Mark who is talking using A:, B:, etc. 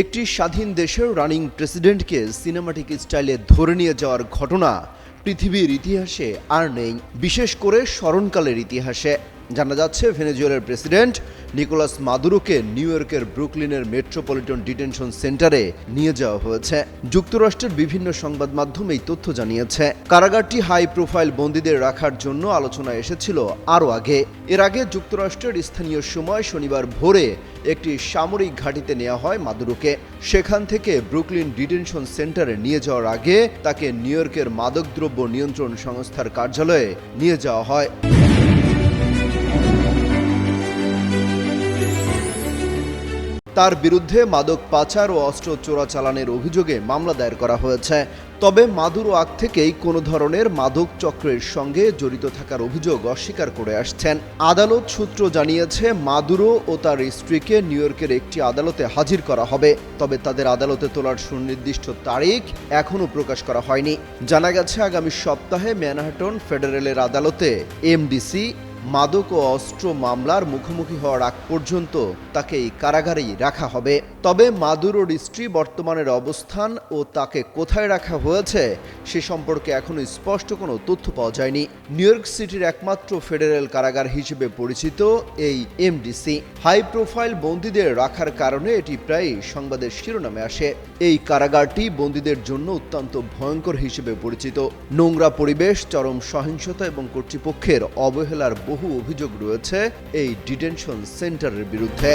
A: একটি স্বাধীন দেশের রানিং প্রেসিডেন্টকে সিনেমাটিক স্টাইলে ধরে নিয়ে যাওয়ার ঘটনা পৃথিবীর ইতিহাসে আর নেই, বিশেষ করে স্মরণকালের ইতিহাসে। জানা যাচ্ছে, ভেনেজুয়েলার প্রেসিডেন্ট নিকোলাস মাদুরোকে নিউ ইয়র্কের ব্রুকলিনের মেট্রোপলিটন ডিটেনশন সেন্টারে নিয়ে যাওয়া হয়েছে। যুক্তরাষ্ট্রের বিভিন্ন সংবাদ মাধ্যম এই তথ্য জানিয়েছে। কারাগারটি হাই প্রোফাইল বন্দীদের রাখার জন্য আলোচনা এসেছিল আরও আগে। এর আগে যুক্তরাষ্ট্রের স্থানীয় সময় শনিবার ভোরে একটি সামরিক ঘাঁটিতে নেওয়া হয় মাদুরোকে। সেখান থেকে ব্রুকলিন ডিটেনশন সেন্টারে নিয়ে যাওয়ার আগে তাকে নিউ ইয়র্কের মাদকদ্রব্য নিয়ন্ত্রণ সংস্থার কার্যালয়ে নিয়ে যাওয়া হয়। তার বিরুদ্ধে মাদক পাচার ও অস্ত্র চোরাচালানের অভিযোগে মামলা দায়ের করা হয়েছে। তবে মাদুরো আগ থেকেই কোনো ধরনের মাদক চক্রের সঙ্গে জড়িত থাকার অভিযোগ অস্বীকার করে আসছেন। আদালত সূত্র জানিয়েছে মাদুরো ও তার স্ত্রীকে নিউ ইয়র্কের একটি আদালতে হাজির করা হবে। তবে তাদের আদালতে তোলার সুনির্দিষ্ট তারিখ এখনও প্রকাশ করা হয়নি। জানা গেছে, আগামী সপ্তাহে ম্যানহাটন ফেডারেলের আদালতে এমডিসি মাদক ও অস্ত্র মামলার মুখোমুখি হওয়ার আগ পর্যন্ত তাকে এই কারাগারেই রাখা হবে। তবে মাদুরোর স্ত্রী বর্তমানের অবস্থান ও তাকে কোথায় রাখা হয়েছে সে সম্পর্কে এখনও স্পষ্ট কোনো তথ্য পাওয়া যায়নি। নিউ ইয়র্ক সিটির একমাত্র ফেডারেল কারাগার হিসেবে পরিচিত এই এমডিসি। হাই প্রোফাইল বন্দীদের রাখার কারণে এটি প্রায়ই সংবাদের শিরোনামে আসে। এই কারাগারটি বন্দীদের জন্য অত্যন্ত ভয়ঙ্কর হিসেবে পরিচিত। নোংরা পরিবেশ, চরম সহিংসতা এবং কর্তৃপক্ষের অবহেলার বহু অভিযোগ রয়েছে এই ডিটেনশন সেন্টারের বিরুদ্ধে।